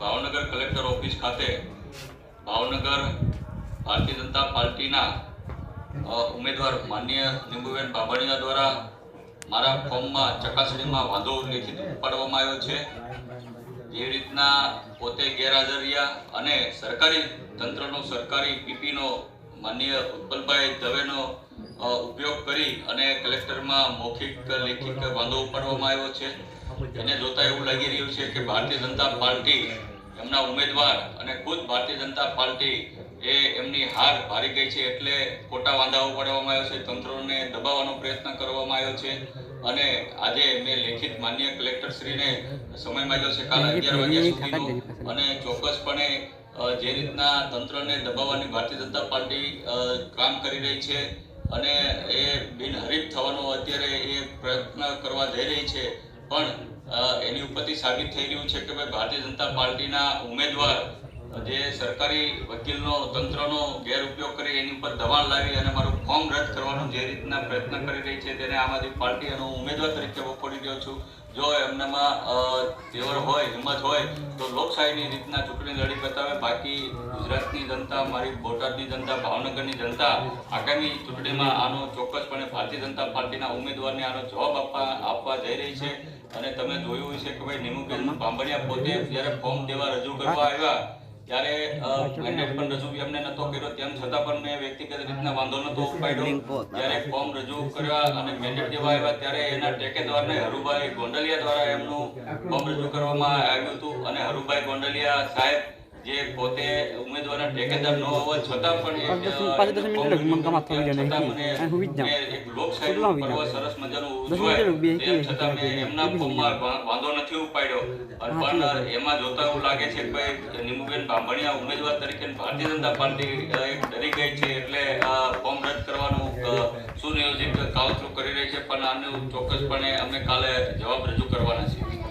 Bhavnagar collector office ખાતે ભાવનગર ભારતીય જનતા પાર્ટીના ઉમેદવાર માન્ય નિંબુબેન બાબણિયા દ્વારા મારા ફોર્મમાં ચકાસણીમાં વાંધો લેખિત ઉપાડવામાં આવ્યો છે. જે રીતના પોતે ગેરહાજર રહ્યા અને સરકારી તંત્રનો, સરકારી પીપીનો માન્ય ઉત્પલભાઈ દવેનો ઉપયોગ કરી અને કલેક્ટરમાં મૌખિક લેખિત વાંધો ઉપાડવામાં આવ્યો છે. એને જોતા એવું લાગી રહ્યું છે કે ભારતીય જનતા પાર્ટી એમના ઉમેદવાર અને ખુદ ભારતીય જનતા પાર્ટી એ એમની હાર ભારી ગઈ છે એટલે ખોટા વાંધાઓ પાડવામાં આવ્યો છે તંત્રોને દબાવવાનો પ્રયત્ન કરવામાં આવ્યો છે. અને આજે મેં લેખિત માન્ય કલેક્ટર શ્રીને સમય માંગ્યો છે કાલે અગિયાર વાગ્યા સુધીનો. અને ચોક્કસપણે જે રીતના તંત્રને દબાવવાની ભારતીય જનતા પાર્ટી કામ કરી રહી છે અને એ બિનહરીફ થવાનો અત્યારે એ પ્રયત્ન કરવા જઈ રહી છે. પણ એની ઉપરથી સાબિત થઈ રહ્યું છે કે ભાઈ, ભારતીય જનતા પાર્ટીના ઉમેદવાર જે સરકારી વકીલનો, તંત્રનો ગેરઉપયોગ કરી એની ઉપર દબાણ લાવી અને મારું ફોર્મ રદ કરવાનો જે રીતના પ્રયત્ન કરી રહી છે, તેને આમ પાર્ટી અને ઉમેદવાર તરીકે વખોડી રહ્યો છું. જો એમનામાં તેવર હોય, હિંમત હોય, તો લોકશાહીની રીતના ચૂંટણી લડી બતાવે. બાકી ગુજરાતની જનતા, મારી બોટાદની જનતા, ભાવનગરની જનતા, આગામી ચૂંટણીમાં આનો ચોક્કસપણે ભારતીય જનતા પાર્ટીના ઉમેદવારને આનો જવાબ આપવા આપવા જઈ રહી છે. અને તમે જોયું હશે કે ભાઈ નિમુબેન બાંભણિયા પોતે જ્યારે ફોર્મ દેવા રજૂ કરવા આવ્યા ત્યારે મેન્ડેટ પણ રજૂ અમને નતો કર્યો. તેમ છતાં પણ મેં વ્યક્તિગત રીતના વાંધો નતો ઉપાડ્યો. ત્યારે ફોર્મ રજૂ કર્યા અને મેન્ડેટ દેવા આવ્યા ત્યારે એના ટેકેદારને હરુભાઈ ગોંડલિયા દ્વારા એમનું ફોર્મ રજૂ કરવામાં આવ્યું હતું. અને હરુભાઈ ગોંડલિયા સાહેબ જે પોતે ઉમેદવારના ટેકેદાર ન હોવા છતાં પણ પાંચ દસ મિનિટ, થવી છતાં જાય નહીં. હું એક લોકશાહી કેટલા પર્વ સરસ મજાનું ઉજવાય. તેમ છતાં મેં એમના બે- વાંધો નથી ઉપાડ્યો. પણ એમાં જોતા એવું લાગે છે કે નિમુબેન બાંભણિયા ઉમેદવાર તરીકે ભારતીય જનતા પાર્ટી ડરી ગઈ છે એટલે આ ફોર્મ રદ કરવાનું સુનિયોજિત કાવતરું કરી રહી છે. પણ આનું ચોક્કસપણે અમે કાલે જવાબ રજૂ કરવાના છીએ.